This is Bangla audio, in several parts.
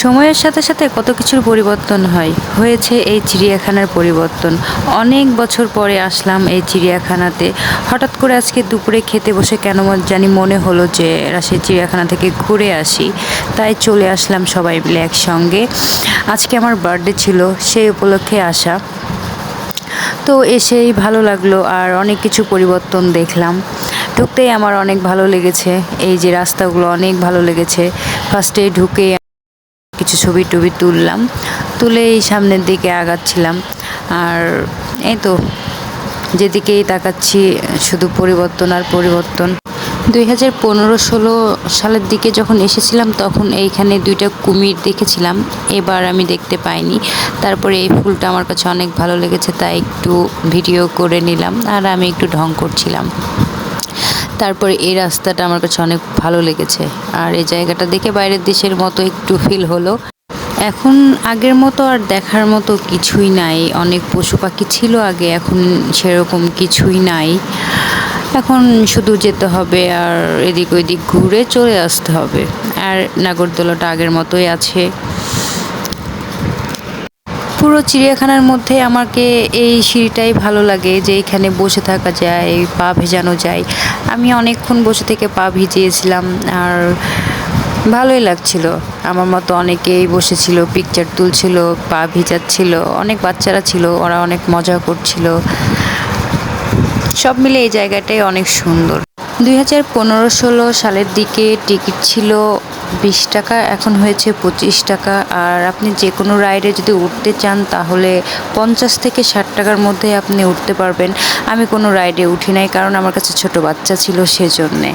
সময়ের সাথে সাথে কত কিছুর পরিবর্তন হয়। হয়েছে এই চিড়িয়াখানার পরিবর্তন। অনেক বছর পরে আসলাম এই চিড়িয়াখানাতে। হঠাৎ করে আজকে দুপুরে খেতে বসে কেন জানি মনে হলো যে রাজশাহী চিড়িয়াখানা থেকে ঘুরে আসি। তাই চলে আসলাম সবাই মিলে একসঙ্গে। আজকে আমার বার্থডে ছিল, সেই উপলক্ষে আসা। তো এসেই ভালো লাগল আর অনেক কিছু পরিবর্তন দেখলাম। ঢুকতেই আমার অনেক ভালো লেগেছে। এই যে রাস্তাগুলো অনেক ভালো লেগেছে। ফার্স্টে ঢুকে কিছু ছবি টবি তুললাম। তুলে এই সামনের দিকে আগাচ্ছিলাম। আর এই তো, যেদিকেই তাকাচ্ছি, শুধু পরিবর্তন আর পরিবর্তন। দুই হাজার পনেরো ষোলো সালের দিকে যখন এসেছিলাম, তখন এইখানে দুইটা কুমির দেখেছিলাম। এবার আমি দেখতে পাইনি। তারপরে এই ফুলটা আমার কাছে অনেক ভালো লেগেছে, তাই একটু ভিডিও করে নিলাম। আর আমি একটু ঢং করছিলাম। তারপরে এই রাস্তাটা আমার কাছে অনেক ভালো লেগেছে। আর এই জায়গাটা দেখে বাইরের দেশের মতো একটু ফিল হলো। এখন আগের মতো আর দেখার মতো কিছুই নাই। অনেক পশু পাখি ছিল আগে, এখন সেরকম কিছুই নাই। এখন শুধু যেতে হবে আর এদিক ওইদিক ঘুরে চলে আসতে হবে। আর নাগরদোলাটা আগের মতোই আছে। পুরো চিড়িয়াখানার মধ্যে আমাকে এই সিঁড়িটাই ভালো লাগে যে এখানে বসে থাকা যায়, পা ভেজানো যায়। আমি অনেকক্ষণ বসে থেকে পা ভিজিয়েছিলাম আর ভালোই লাগছিল। আমার মতো অনেকেই বসেছিল পিকচার তুলছিল, পা ভিজাচ্ছিল, অনেক বাচ্চারা ছিল, ওরা অনেক মজা করছিল। সব মিলে এই জায়গাটাই অনেক সুন্দর। দুই হাজার পনেরো ষোলো সালের দিকে টিকিট ছিল বিশ টাকা, এখন হয়েছে পঁচিশ টাকা। আর আপনি যে কোনো রাইডে যদি উঠতে চান, তাহলে পঞ্চাশ থেকে ষাট টাকার মধ্যে আপনি উঠতে পারবেন। আমি কোনো রাইডে উঠি নাই, কারণ আমার কাছে ছোট বাচ্চা ছিল সেজন্যে।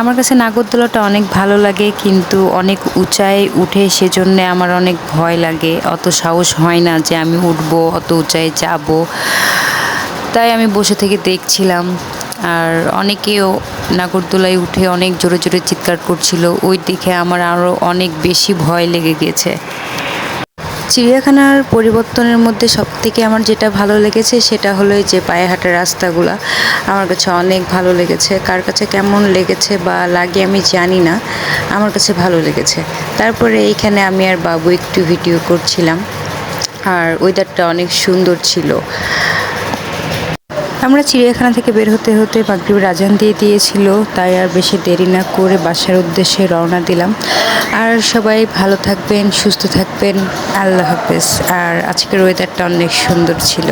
আমার কাছে নাগরদোলাটা অনেক ভালো লাগে, কিন্তু অনেক উঁচায় উঠে সেজন্যে আমার অনেক ভয় লাগে। অত সাহস হয় না যে আমি উঠবো, অত উঁচায় যাব। তাই আমি বসে থেকে দেখছিলাম। আর অনেকেও নাগরদোলায় উঠে অনেক জোরে জোরে চিৎকার করছিল। ওই দেখে আমার আরও অনেক বেশি ভয় লেগে গেছে। চিড়িয়াখানার পরিবর্তনের মধ্যে সব থেকে আমার যেটা ভালো লেগেছে সেটা হলো যে পায়ে হাঁটার রাস্তাগুলা। আমার কাছে অনেক ভালো লেগেছে। কার কাছে কেমন লেগেছে বা লাগে আমি জানি না। আমার কাছে ভালো লেগেছে। তারপরে এইখানে আমি আর বাবু একটু ভিডিও করছিলাম। আর ওয়েদারটা অনেক সুন্দর ছিল। আমরা চিড়িয়াখানা থেকে বের হতে হতে মাগরিবের রাজান দিয়ে দিয়েছিল, তাই আর বেশি দেরি না করে বাসার উদ্দেশ্যে রওনা দিলাম। আর সবাই ভালো থাকবেন, সুস্থ থাকবেন। আল্লাহ হাফেজ। আর আজকের ওয়েদারটা অনেক সুন্দর ছিল।